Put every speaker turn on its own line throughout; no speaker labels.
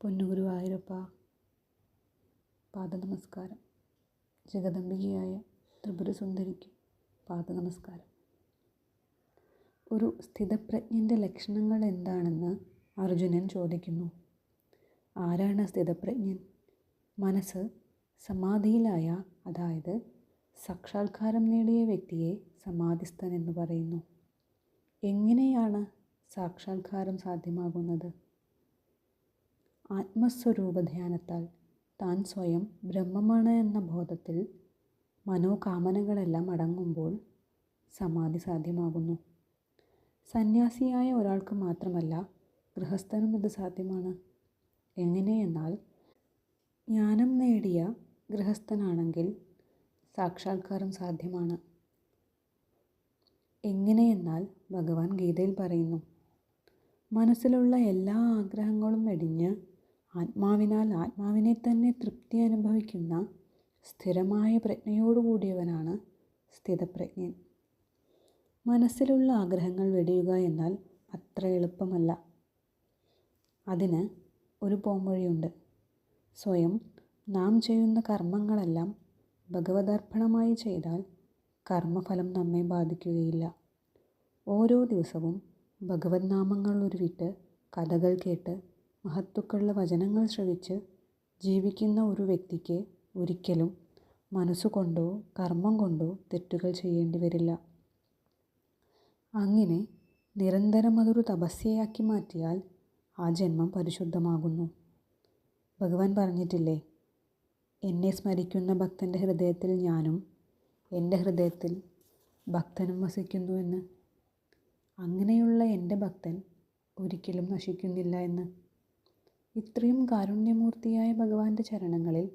പൊന്നുഗുരുവായൂരപ്പ പാദനമസ്കാരം. ജഗദംബികയായ ത്രിപുരസുന്ദരിക്ക് പാദനമസ്കാരം. ഒരു സ്ഥിതപ്രജ്ഞന്റെ ലക്ഷണങ്ങൾ എന്താണെന്ന് അർജുനൻ ചോദിക്കുന്നു. ആരാണ് സ്ഥിതപ്രജ്ഞൻ? മനസ്സ് സമാധിയിലായ അതായത് സാക്ഷാത്കാരം നേടിയ വ്യക്തിയെ സമാധിസ്ഥൻ എന്ന് പറയുന്നു. എങ്ങനെയാണ് സാക്ഷാത്കാരം സാധ്യമാകുന്നത്? ആത്മസ്വരൂപ ധ്യാനത്താൽ താൻ സ്വയം ബ്രഹ്മമാണ് എന്ന ബോധത്തിൽ മനോകാമനകളെല്ലാം അടങ്ങുമ്പോൾ സമാധി സാധ്യമാകുന്നു. സന്യാസിയായ ഒരാൾക്ക് മാത്രമല്ല ഗൃഹസ്ഥനും ഇത് സാധ്യമാണ്. എങ്ങനെയെന്നാൽ ജ്ഞാനം നേടിയ ഗൃഹസ്ഥനാണെങ്കിൽ സാക്ഷാത്കാരം സാധ്യമാണ്. എങ്ങനെയെന്നാൽ ഭഗവാൻ ഗീതയിൽ പറയുന്നു മനസ്സിലുള്ള എല്ലാ ആഗ്രഹങ്ങളും വെടിഞ്ഞ് ആത്മാവിനാൽ ആത്മാവിനെ തന്നെ തൃപ്തി അനുഭവിക്കുന്ന സ്ഥിരമായ പ്രജ്ഞയോടുകൂടിയവനാണ് സ്ഥിതപ്രജ്ഞൻ. മനസ്സിലുള്ള ആഗ്രഹങ്ങൾ വെടിയുക എന്നാൽ അത്ര എളുപ്പമല്ല. അതിന് ഒരു പോംവഴിയുണ്ട്. സ്വയം നാം ചെയ്യുന്ന കർമ്മങ്ങളെല്ലാം ഭഗവതർപ്പണമായി ചെയ്താൽ കർമ്മഫലം നമ്മെ ബാധിക്കുകയില്ല. ഓരോ ദിവസവും ഭഗവത് നാമങ്ങൾ ഉരുവിട്ട് കഥകൾ കേട്ട് മഹത്വക്കുള്ള വചനങ്ങൾ ശ്രവിച്ച് ജീവിക്കുന്ന ഒരു വ്യക്തിക്ക് ഒരിക്കലും മനസ്സുകൊണ്ടോ കർമ്മം കൊണ്ടോ തെറ്റുകൾ ചെയ്യേണ്ടി വരില്ല. അങ്ങനെ നിരന്തരം അതൊരു തപസ്യയാക്കി മാറ്റിയാൽ ആ ജന്മം പരിശുദ്ധമാകുന്നു. ഭഗവാൻ പറഞ്ഞിട്ടില്ലേ എന്നെ സ്മരിക്കുന്ന ഭക്തന്റെ ഹൃദയത്തിൽ ഞാനും എന്റെ ഹൃദയത്തിൽ ഭക്തനും വസിക്കുന്നു എന്ന്. അങ്ങനെയുള്ള എന്റെ ഭക്തൻ ഒരിക്കലും നശിക്കുന്നില്ല എന്ന്. ഇത്രയും കാരുണ്യമൂർത്തിയായ ഭഗവാന്റെ ചരണങ്ങളിൽ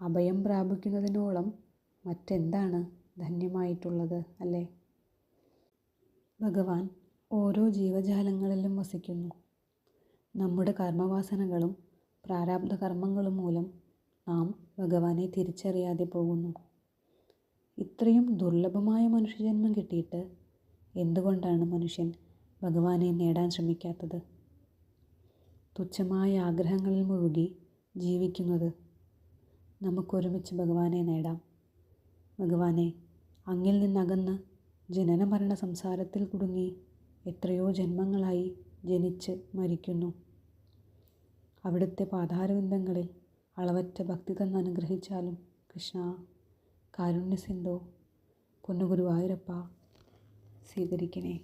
അഭയം പ്രാപിക്കുന്നതിനോളം മറ്റെന്താണ് ധന്യമായിട്ടുള്ളത് അല്ലേ? ഭഗവാൻ ഓരോ ജീവജാലങ്ങളിലും വസിക്കുന്നു. നമ്മുടെ കർമ്മവാസനകളും പ്രാരാബ്ധ കർമ്മങ്ങളും മൂലം നാം ഭഗവാനെ തിരിച്ചറിയാതെ പോകുന്നു. ഇത്രയും ദുർലഭമായ മനുഷ്യജന്മം കിട്ടിയിട്ട് എന്തുകൊണ്ടാണ് മനുഷ്യൻ ഭഗവാനെ നേടാൻ ശ്രമിക്കാത്തത്? തുച്ഛമായ ആഗ്രഹങ്ങളിൽ മുഴുകി ജീവിക്കുന്നത് നമുക്കൊരുമിച്ച് ഭഗവാനെ നേടാം. ഭഗവാനെ അങ്ങിൽ നിന്നകന്ന് ജനന മരണ സംസാരത്തിൽ കുടുങ്ങി എത്രയോ ജന്മങ്ങളായി ജനിച്ച് മരിക്കുന്നു. അവിടുത്തെ പാതാരവിന്ദങ്ങളിൽ അളവറ്റ ഭക്തി തന്ന് അനുഗ്രഹിച്ചാലും കൃഷ്ണ കാരുണ്യസിന്ധോ പൊന്നുഗുരുവായൂരപ്പ സ്വീകരിക്കണേ.